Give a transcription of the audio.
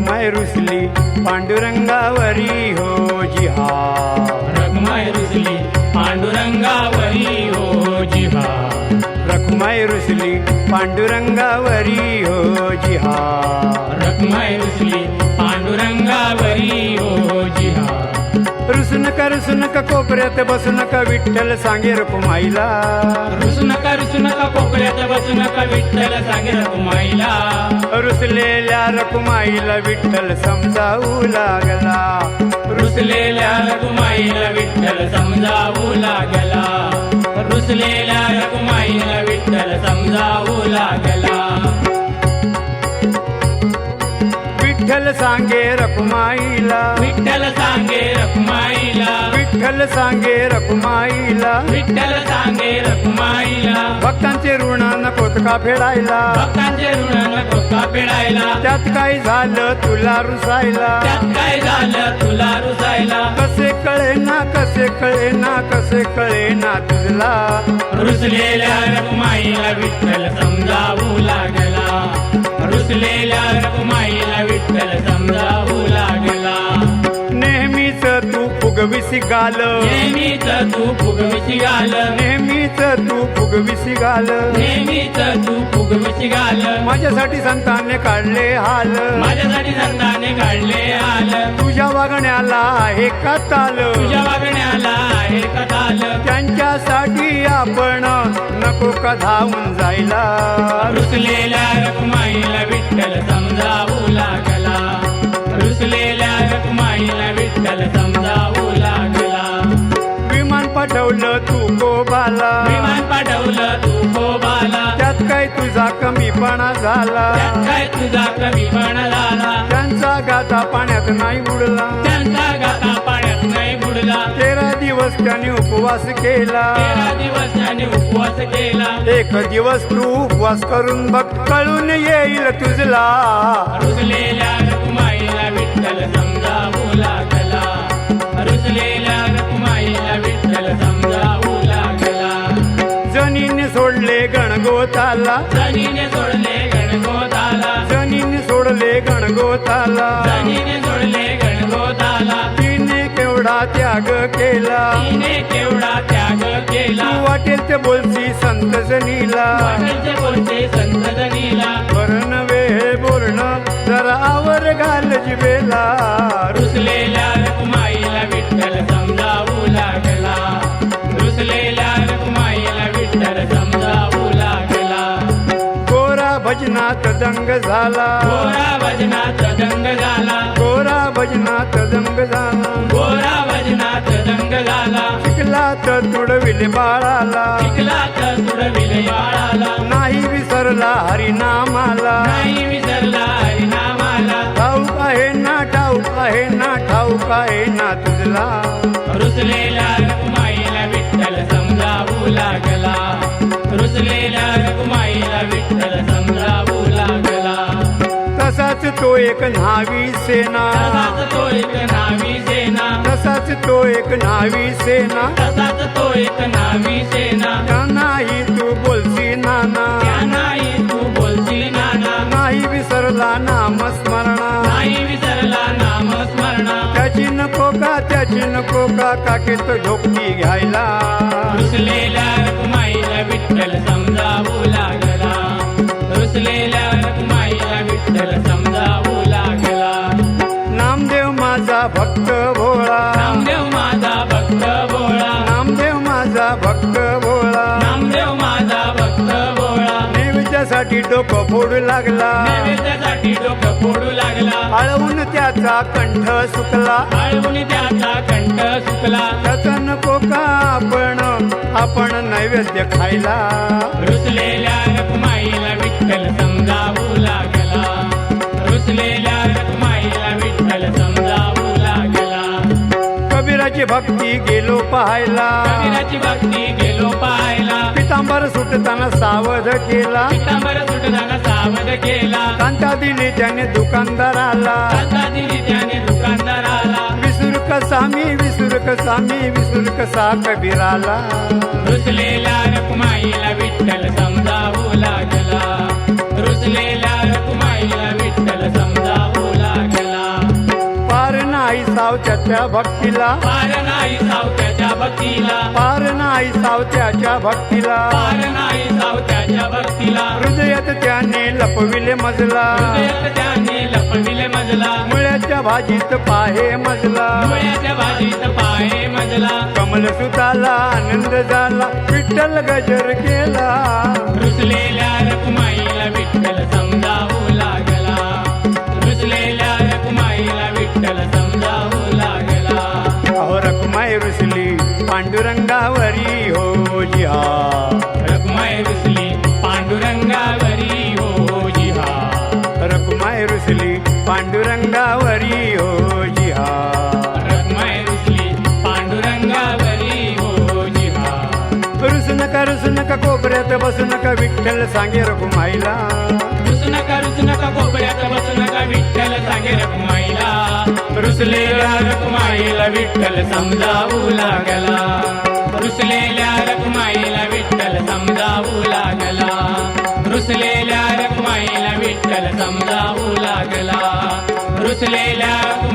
रखमाय रुसली पांडुरंगावरी हो जिहार रखमाय रुसली पांडुरंगावरी हो जिहा रखमाय रुसली पांडुरंगावरी हो जिहार रखमाय रुसली पांडुरंगावरी हो जिहा रुसू नका रुसू नका कोपऱ्यात बसू नका विठ्ठल सांगे रखुमाईला रुसू नका रुसू नका कोपऱ्यात बसू नका विठ्ठल सांगे रखुमाईला रुसलेल्या रखुमाईला विठ्ठल समजावू लागला. रुसलेल्या रघुमाईला विठ्ठल समजावू लागला. रुसलेल्या रघुमाईला विठ्ठल समजावू लागला. विठ्ठल सांगे रखुमाईला. विठ्ठल सांगे रखुमाईला. विठ्ठल सांगे रखुमाईला. विठ्ठल सांगे रखुमाईला. भक्तांचे ऋण नकोत का फेडायला. भक्तांचे ऋण नको का फेडायला. त्यात काय झालं तुला रुसायला? त्यात काय झालं तुला रुसायला? कसे कळे ना कसे कळे ना कसे कळे ना तुझला? रुसलेल्या रखुमाईला विठ्ठल समजावू लागला. रुसलेल्या रखुमाईला विठ्ठल समजावू लागला. नेहमीच तू फुगविसी गाल. नेहमीच तू फुगविशी घाल नेहमीच तू फुगविसी गाल. नेहमीच तू फुगविशी घाल माझ्यासाठी संतांनी काढले हाल. माझ्यासाठी संताने काढले हाल. तुझ्या वागण्याला आहे का ताल? तुझ्या वागण्याला त्यांच्यासाठी आपण नको का धावून जायला? रुसलेल्या रखुमाईला विठ्ठल समजावू लागला. रुसलेल्या रखुमाईला विठ्ठल समजावू लागला. विमान पाठवलं तू गोबाला विमान पाठवलं तू गोबाला त्यात काय तुझा कमीपणा झाला? काय तुझा कमीपणा झाला? त्यांचा गाता पाण्यात नाही बुडला त्यांचा गाता बुडला तेरा दिवस त्याने उपवास केला. तेरा दिवस त्याने उपवास केला. एक दिवस तू उपवास करून बघ कळून येईल तुझला. रुसलेल्या विठ्ठल रुसलेल्या विठ्ठल जनीने सोडले गणगोताला. जनीने सोडले गणगोताला. जनीने सोडले गणगोताला. त्याग केला. तिने केवढा त्याग केला. तू वाटेल ते बोलती संत जनीला. बोलते संत जनीला. वरण वेळ बोलणं जरा आवर घाल जिबेला. रुसलेल्या रखुमाईला विठ्ठल समजावू लागला. रुसलेल्या रखुमाईला विठ्ठल समजावू लागला. गोरा भजनात दंग झाला. गोरा भजनात दंग झाला. गोरा भजनात दंग झाला. गोरा झाला शिकला तर तुडविले बाळाला. तर तुडविले बाळाला. नाही विसरला हरिनामाला. नाही विसरला हरिनामाला. ठाऊक आहे ना ठाऊक आहे ना ठाऊक आहे ना तुझला. रुसलेल्या रखुमाईला विठ्ठल समजावू लागला. रुसलेल्या रखुमाईला विठ्ठल समजावू लागला. तसाच तो एक न्हावी सेना. तसाच तो एक नावी सेना. तसाच तो एक न्हावी सेना. तसाच तो एक नावी सेना. का नाही तू बोलशी नाना. त्या नाही तू बोलशील नाना. नाही विसरला नामस्मरणा. नाही विसरला नामस्मरणा. त्याची नको का त्याची नको का काकेत झोपटी घ्यायला? रुसलेल्या रखुमाईला विठ्ठल समजावू लागला. रुसलेल्या रखुमाईला विठ्ठल समजावू माझा भक्त भोळा नामदेव माझा भक्त भोळा नामदेव माझा भक्त भोळा नामदेव माझा भक्त भोळा नैवेद्यासाठी डोकं फोडू लागला. नैवेद्यासाठी डोकं फोडू लागला. आळवून त्याचा कंठ सुकला. आळवून त्याचा कंठ सुकला. त्याचा नको का आपण? आपण नैवेद्य खायला. रुसलेल्या रखुमाईला विठ्ठल समजावू लागला. रुसलेल्या कबीराची भक्ती गेलो पाहायला. कबीराची भक्ती गेलो पाहायला. पितांबर सुटताना सावध केला. पितांबर सुटताना सावध केला. कांता दिली त्याने दुकानदाराला. आता दिली त्याने दुकानदाराला. विसुर कसा मी विसुर कसा मी विसुर कसा कबीराला. रुसलेल्या रखुमाईला विठ्ठल समजावू लागला. सावत्याच्या भक्तीला. पार नाही सावत्याच्या भक्तीला. पार नाही सावत्याच्या भक्तीला. पार नाही सावत्याच्या भक्तीला. हृदयात त्याने लपविले मजला. हृदयात त्याने लपविले मजला. मुळ्याच्या भाजीत पाहे मजला. मुळ्याच्या भाजीत पाये मजला. कमल सुताला आनंद झाला. विठ्ठल गजर केला. रखमाई रुसली पांडुरंगावरी हो. जिहा रकुमाई रुसली पांडुरंगावरी हो. जिहा रखमाई रुसली पांडुरंगावरी हो. जिहा रकुमाई रुसली पांडुरंगावरी हो. जिहा रुसू नका रुसू नका कोपऱ्यात बसू नका विठ्ठल सांगे रखुमाईला रुसू नका रुसू नका रुसलेल्या रकुमाईला विठ्ठल समजावू लागला. रुसलेल्या रकुमाईला विठ्ठल समजावू लागला. रुसलेल्या रकुमाईला विठ्ठल समजावू लागला. रुसलेल्या